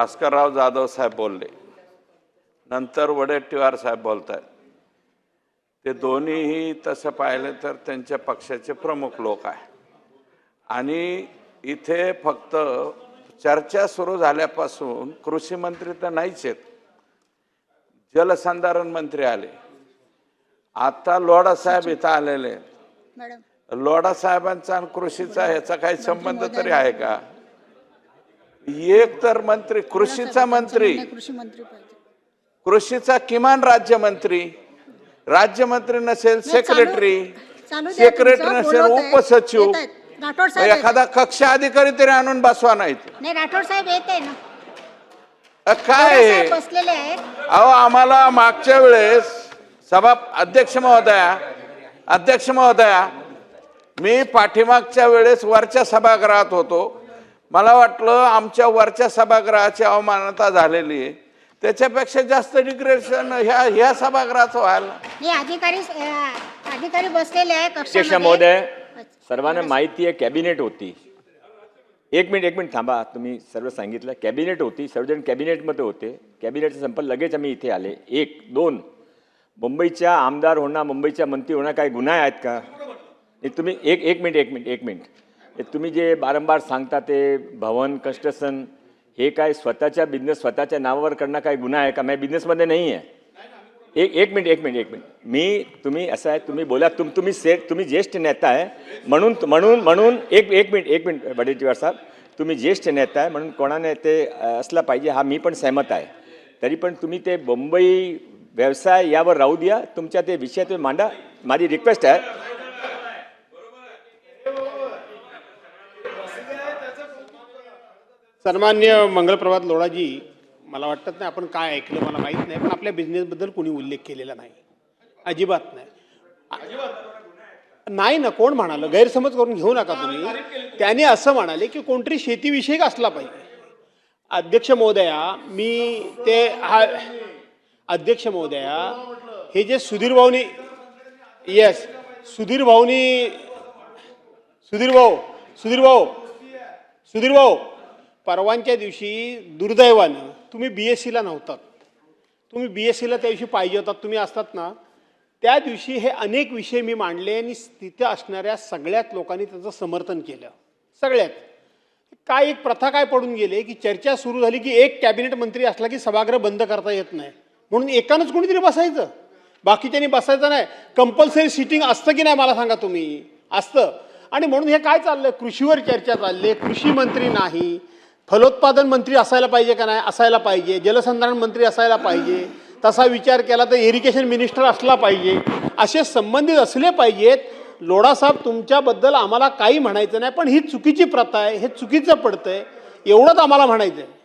भास्करराव जाधव साहेब बोलले. नंतर वडेट्टीवार साहेब बोलत आहेत ते दोन्हीही तसं पाहिलं तर त्यांच्या पक्षाचे प्रमुख लोक आहे आणि इथे फक्त चर्चा सुरू झाल्यापासून कृषी मंत्री तर नाहीच आहेत. जलसंधारण मंत्री आले. आता लोढा साहेब इथं आलेले आहेत. लोढा साहेबांचा आणि कृषीचा ह्याचा काही संबंध तरी आहे का? एक तर मंत्री कृषीचा मंत्री. कृषीचा किमान राज्यमंत्री. राज्यमंत्री नसेल सेक्रेटरी सेक्रेटरी नसेल. उपसचिव. एखादा कक्ष अधिकारी तरी आणून बसवा. नाही राठोड साहेब येत आहे ना. अ, काय अहो आम्हाला मागच्या वेळेस सभा अध्यक्ष महोदया अध्यक्ष महोदया मी पाठीमागच्या वेळेस वरच्या सभागृहात होतो. मला वाटलं आमच्या वरच्या सभागृहाची अवमानता झालेली आहे. त्याच्यापेक्षा जास्त डिग्रेडेशन ह्या ह्या सभागृहाचं व्हायला हे अधिकारी अं, अधिकारी बसलेले आहे अध्यक्ष कक्षामध्ये महोदय सर्वांना माहिती आहे कॅबिनेट होती. एक मिनिट एक मिनिट थांबा. तुम्ही सर्व सांगितलं. कॅबिनेट होती सर्वजण कॅबिनेटमध्ये होते. कॅबिनेटचं संपलं लगेच आम्ही इथे आले. एक दोन. मुंबईच्या आमदार होणार मुंबईच्या मंत्री होणार काही गुन्हा आहेत का? हे तुम्ही एक एक मिनिट एक मिनिट एक मिनिट. तुम्ही जे बारंबार सांगता ते भवन कन्स्ट्रक्शन हे काय स्वतःच्या बिझनेस स्वतःच्या नावावर करणं काय गुन्हा आहे का? मी बिझनेसमध्ये नाही आहे एक एक मिनिट एक मिनिट एक मिनिट. मी तुम्ही असं आहे तुम्ही बोला तुम तुम्ही से तुम्ही ज्येष्ठ नेता आहे म्हणून म्हणून म्हणून एक एक मिनिट एक मिनिट वडेट्टीवार साहेब. तुम्ही ज्येष्ठ नेता आहे म्हणून कोणाने ते असला पाहिजे हा मी पण सहमत आहे. तरी पण तुम्ही ते मुंबई व्यवसाय यावर राहू द्या तुमच्या ते विषय तुम्ही मांडा. माझी रिक्वेस्ट आहे सन्मान्य मंगलप्रभात लोढाजी मला वाटत नाही आपण काय ऐकलं मला माहीत नाही पण आपल्या बिझनेसबद्दल कोणी उल्लेख केलेला नाही. अजिबात नाही. नाही ना कोण म्हणालं? गैरसमज करून घेऊ नका तुम्ही. त्याने असं म्हणाले की कोणतरी शेतीविषयक असला पाहिजे. अध्यक्ष महोदया मी ते हा अध्यक्ष महोदया हे जे सुधीर भाऊनी येस सुधीर भाऊनी सुधीर भाऊ सुधीर भाऊ सुधीर भाऊ परवांच्या दिवशी दुर्दैवानं तुम्ही बी एस सीला नव्हतात. तुम्ही बी एस सीला त्या दिवशी पाहिजे होतात तुम्ही असतात ना. त्या दिवशी हे अनेक विषय मी मांडले आणि तिथे असणाऱ्या सगळ्यात लोकांनी त्याचं समर्थन केलं. सगळ्यात. काय एक प्रथा काय पडून गेले की चर्चा सुरू झाली की एक कॅबिनेट मंत्री असला की सभागृह बंद करता येत नाही. म्हणून एकानंच कोणीतरी बसायचं. बाकीच्यांनी बसायचं नाही. कंपल्सरी सिटिंग असतं की नाही मला सांगा तुम्ही? असतं. आणि म्हणून हे काय चाललंय कृषीवर चर्चा चालली. कृषी मंत्री नाही. फलोत्पादन मंत्री असायला पाहिजे का नाही? असायला पाहिजे. जलसंधारण मंत्री असायला पाहिजे. तसा विचार केला तर इरिगेशन मिनिस्टर असला पाहिजे. असे संबंधित असले पाहिजेत. लोडासाहेब तुमच्याबद्दल आम्हाला काही म्हणायचं नाही पण ही चुकीची प्रथा आहे. हे चुकीचं पडतं आहे एवढंच आम्हाला म्हणायचं आहे